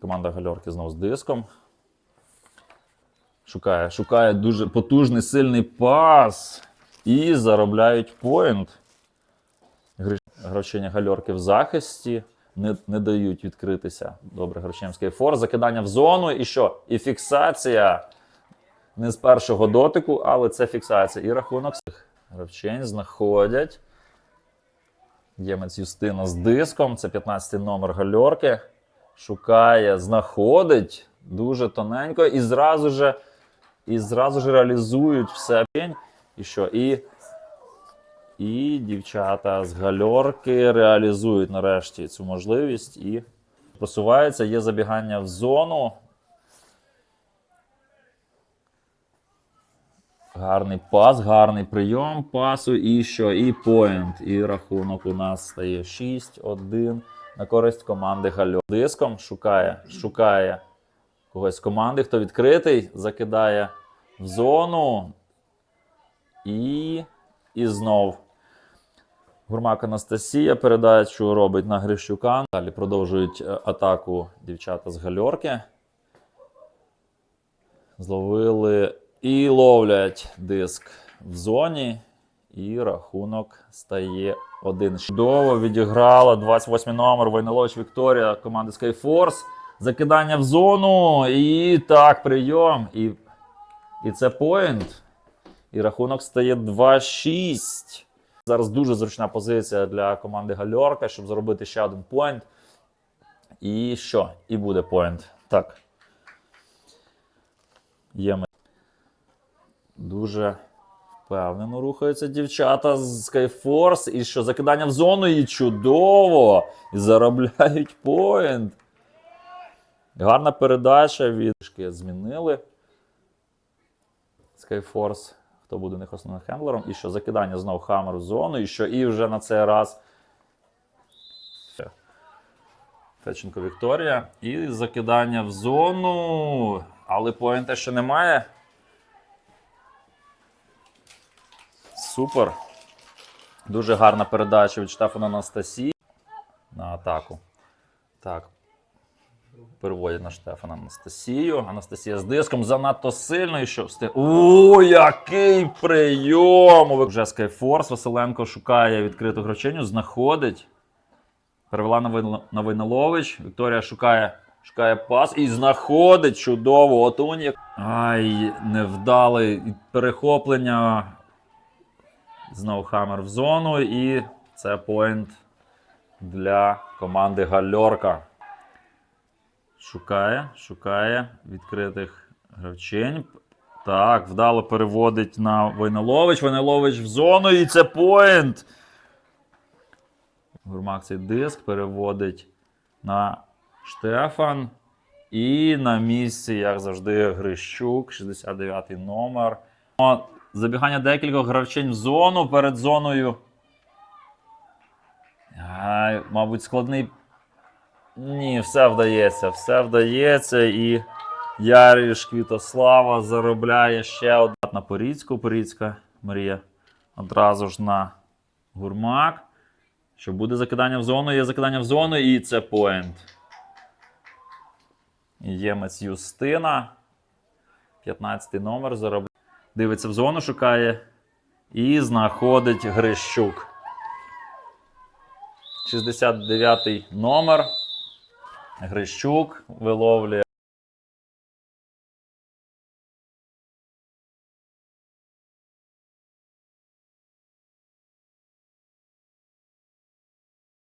Команда гальорки знову з диском. Шукає, шукає дуже потужний сильний пас. І заробляють поінт. Гравчиня гальорки в захисті. Не, не дають відкритися. Добре, Гравчинський фор. Закидання в зону. І що? І фіксація. Не з першого дотику, але це фіксація. І рахунок. Гравчень знаходять. Ємець Юстина з диском. Це 15-й номер гальорки. Шукає, знаходить дуже тоненько і зразу же, і зразу ж реалізують все. І що? І, і дівчата з гальорки реалізують нарешті цю можливість і просуваються. Є забігання в зону. Гарний пас, гарний прийом пасу. І що? І поінт. І рахунок у нас стає 6-1 на користь команди Гальо. Диском шукає, шукає когось з команди, хто відкритий, закидає в зону. І, і знов. Гурмак Анастасія передачу робить на Грищука. Далі продовжують е, атаку дівчата з гальорки. Зловили і ловлять диск в зоні. І рахунок стає 1. Чудово відіграла 28 номер Войнолович Вікторія команди Skyforce. Закидання в зону. І так, прийом. І, і це поінт. І рахунок стає 2-6. Зараз дуже зручна позиція для команди Гальорка, щоб зробити ще один поінт. І що? І буде поінт. Так. Є ми. Дуже впевнено рухаються дівчата з Skyforce. І що закидання в зону і чудово! І заробляють поінт. Гарна передача від змінили. Skyforce, хто буде у них основним хендлером. І що закидання знову хамер в зону. І що і вже на цей раз. Феченко Вікторія. І закидання в зону. Але поінта ще немає. Супер. Дуже гарна передача від Штефана Анастасії на атаку. Так. Переводять на Штефана Анастасію. Анастасія з диском занадто сильно і що встиг. О, який прийом! Вже Skyforce. Василенко шукає відкриту гравчиню, знаходить. Перевела на. Войнолович. Вікторія шукає, шукає пас і знаходить чудово. Отун як. Ай, невдалий перехоплення. Знову Хаммер в зону. І це поінт для команди Гальорка. Шукає, шукає відкритих гравчинь. Так, вдало переводить на Войнолович. Войнолович в зону. І це поінт. Гурмак цей диск переводить на Штефан. І на місці, як завжди, Грищук, 69-й номер. Забігання декількох гравчинь в зону перед зоною. Ай, мабуть, складний. Ні, все вдається, все вдається. І Яріш Квітослава заробляє ще одна на Поріцьку. Поріцька Марія одразу ж на гурмак. Що буде закидання в зону, є закидання в зону, і це поінт. Ємець Юстина. 15 номер заробляє. Дивиться в зону, шукає. І знаходить Грищук. 69 номер. Грищук виловлює